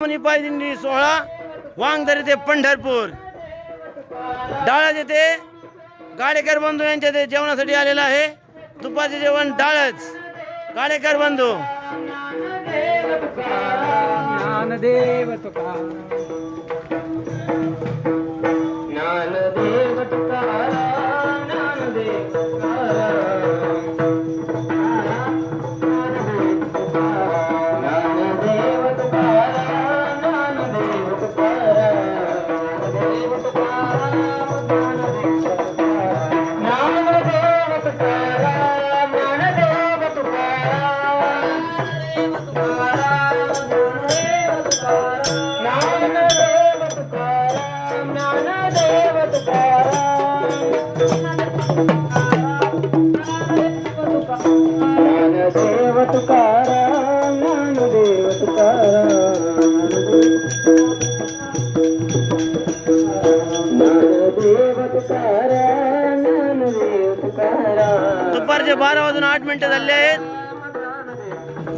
पाय सोहळा वांगदरी ते पंढरपूर. डाळच येथे गाडेकर बंधू यांच्या ते जेवणासाठी आलेला आहे. तुपाचे जेवण डाळच. गाडेकर बंधू. ज्ञानदेव तुका. ज्ञानदेव तुकाराम ज्ञानदेव तुकाराम ज्ञानदेव तुकाराम ज्ञानदेव तुकाराम दुपारचे बारा वाजून आठ मिनिटं झाले आहेत.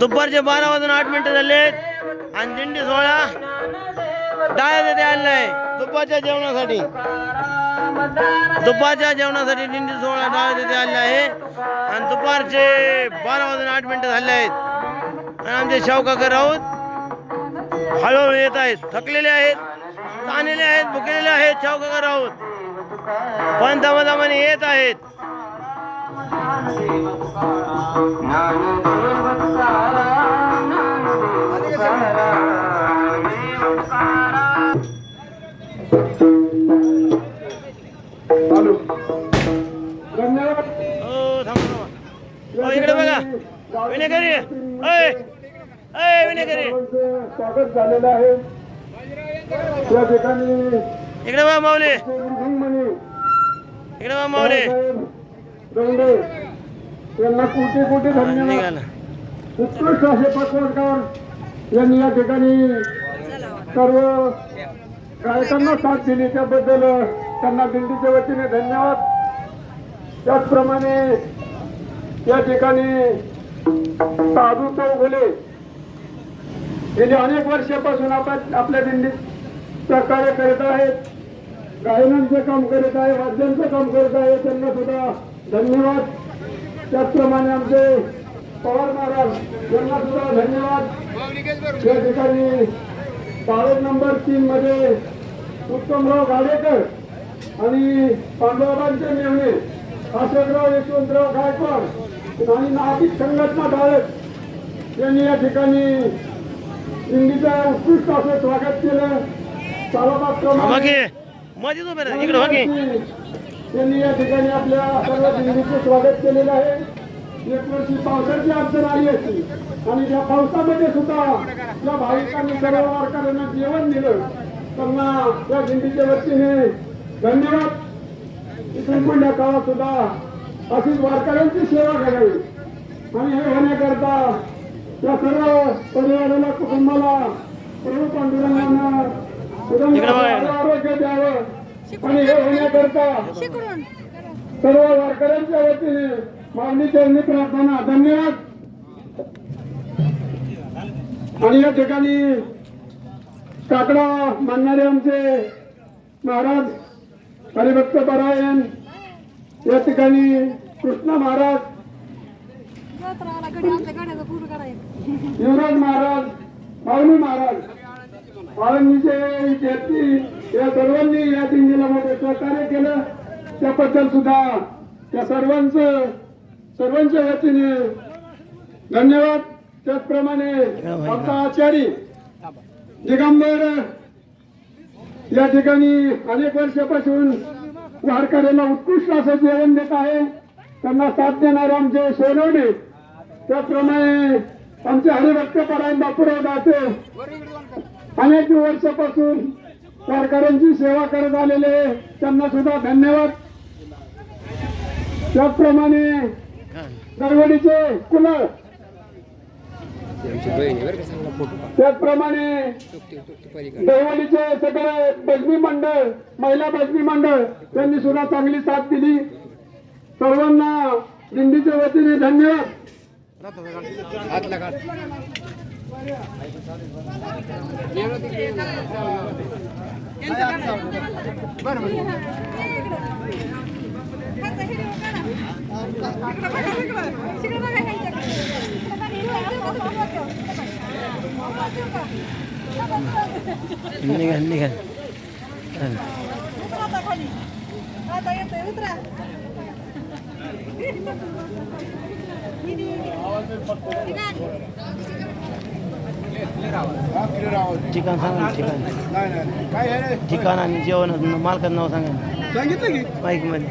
दुपारचे बारा वाजून आठ मिनिटं झाले आहेत. आणि दिंडी सोहळा डाळ येथे आणलाय. दुपारच्या जेवणासाठी. दुपारच्या जेवणासाठी दिंडी सोहळा डाळ येथे आले आहे. आणि दुपारचे बारा वाजून आठ मिनिटं झाले आहेत. आणि आमचे शावकाकर राऊत हळूहळू येत आहेत. थकलेले आहेत ताणलेले आहेत भुकलेले आहेत शावकाकर राऊत. पण दमादमाने येत आहेत. बघा विनेकरी अय विनेकरी स्वागत झालेलं आहे. या ठिकाणी इकडे बघा माऊली. इकडे बघा माऊली. यांना कोटी कोटी धन्यवाद. उत्कृष्ट असे पटवर्धकर यांनी या ठिकाणी सर्व गायकांना साथ दिली. त्याबद्दल त्यांना दिंडीच्या वतीने धन्यवाद. त्याचप्रमाणे या ठिकाणी साधू चौगुले गेली अनेक वर्षापासून आपण आपल्या दिंडीत सहकार्य करत आहेत. गायनांचं काम करत आहे वाद्यांचं काम करत आहे. त्यांना सुद्धा धन्यवाद. त्याचप्रमाणे आमचे पवार महाराज यांना सुद्धा धन्यवाद. या ठिकाणी पाळत नंबर तीन मध्ये उत्तमराव गाडेकर आणि पांडुराबांचे मेहणे अशोकराव यशवंतराव गायकवाड आणि नाशिक संघटना डाळक यांनी या ठिकाणी दिंडीचं उत्कृष्ट असं स्वागत केलं बाकी त्यांनी या ठिकाणी आपल्या सर्व दिंडीचे स्वागत केलेलं आहे. एक वर्षी पावसाची अडचण आली होती. आणि त्या पावसामध्ये सुद्धा या भाविकांनी सर्व वारकऱ्यांना जेवण दिलं त्यांना त्या दिंडीच्या वतीने धन्यवाद. इथून पुढल्या काळात सुद्धा अशीच वारकऱ्यांची सेवा करावी. आणि हे होण्याकरता या सर्व परिवाराला कुटुंबाला प्रभू पांडुरंगांना. आरोग्य द्यावं. आणि हे होण्याकरता सर्व वारकऱ्यांच्या वतीने मागणी चरणी प्रार्थना धन्यवाद. आणि या ठिकाणी काकडा मानणारे आमचे महाराज हरिभक्त परायण या ठिकाणी कृष्ण महाराज युवराज महाराज पावनी महाराज पावनीचे विद्यार्थी या सर्वांनी या दिंडीला मोठे सहकार्य केलं. त्याबद्दल सुद्धा त्या सर्वांचं सर्वांच्या वतीने धन्यवाद. त्याचप्रमाणे आमचा आचारी दिगंबर या ठिकाणी अनेक वर्षापासून वारकऱ्यांना उत्कृष्ट असं जेवण देत आहे. त्यांना साथ देणारे आमचे सोनवणे. त्याचप्रमाणे आमचे हरिभक्त परायण बापूराव दाते. अनेक वर्षापासून वारकऱ्यांची सेवा करत आलेले त्यांना सुद्धा धन्यवाद. त्याचप्रमाणे दरवडीचे कुलर त्याचप्रमाणे दहिवडीचे सगळे बजनी मंडळ महिला बजनी मंडळ त्यांनी सुद्धा चांगली साथ दिली. सर्वांना दिंडीच्या वतीने धन्यवाद. निघा निघा ठिकाण सांगा ठिकाण ठिकाण आणि जेवण मालकाचं नाव सांगा ना. सांगितलं की? माईकमध्ये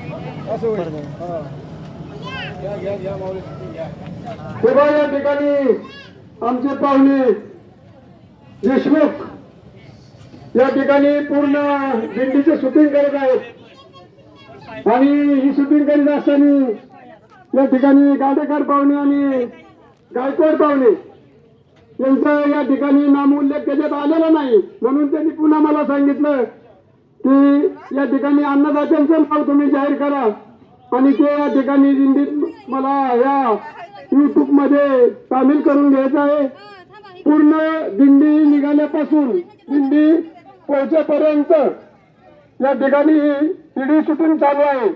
या ठिकाणी आमचे पाहुणे देशमुख या ठिकाणी पूर्ण दिंडीचे शूटिंग करत आहेत. आणि ही शूटिंग करीत असताना या ठिकाणी गाडेकर पाहुणे आणि गायकवाड पाहुणे यांचा या ठिकाणी नामोल्लेख त्याच्यात आलेला नाही. म्हणून त्यांनी पुन्हा मला सांगितलं की या ठिकाणी अन्नदात्यांचं नाव तुम्ही जाहीर करा. आणि ते या ठिकाणी दिंडीत मला या युट्यूबमध्ये सामील करून घ्यायचं आहे. पूर्ण दिंडी निघाल्यापासून दिंडी पोहोचेपर्यंत या ठिकाणी ईडी शूटिंग चालू आहे.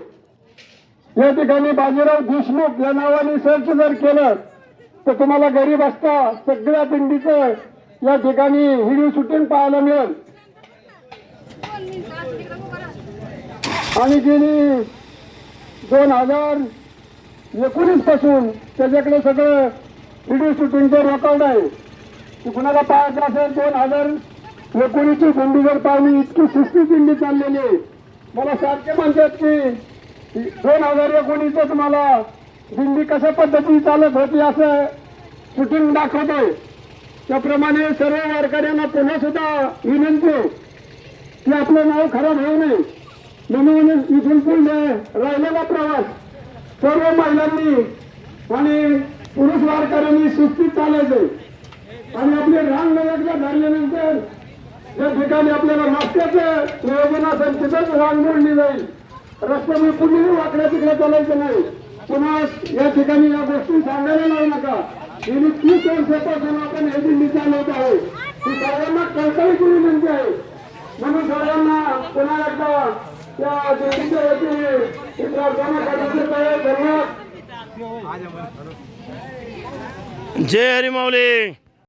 या ठिकाणी बाजीराव देशमुख या नावाने सर्च जर केलं तर तुम्हाला गरीब असता सगळ्या दिंडीचं या ठिकाणी व्हिडिओ शूटिंग पाहायला मिळेल. आणि गेली दोन हजार एकोणीसपासून त्याच्याकडे सगळं व्हिडिओ शूटिंगचं रेकॉर्ड आहे. की कुणाला पाहायचं असेल दोन हजार एकोणीसची दिंडी पाहणी इतकी सुस्ती दिंडी चाललेली आहे. मला सारखे म्हणतात की दोन हजार एकोणीसच मला दिंडी कशा पद्धतीने चालत होती असं शूटिंग दाखवतोय त्याप्रमाणे सर्व वारकऱ्यांना पुन्हा सुद्धा विनंती आहे की आपलं नाव खराब होऊ नये. म्हणून इथून पुढे राहिलेला प्रवास सर्व महिलांनी आणि पुरुष वारकऱ्यांनी सुस्तीत चालायचं आणि आपले रान एकदा धरल्यानंतर या ठिकाणी आपल्याला नाश्त्याचं प्रयोजन असेल तिथंच रान मोडली जाईल. रस्त्याने कुणीही वाकड्या तिकडे चालायचं नाही. पुन्हा या ठिकाणी या गोष्टी सांगायला लावू नका. गेली तीस वर्षापासून आपण हे दिल्ली चालवत आहोत. ही सर्वांना कळकळीची विनंती आहे. म्हणून सर्वांना पुन्हा एकदा त्या दिल्लीच्या वतीने ही प्रार्थना करण्यात आहे धन्यवाद जय हरी माऊली.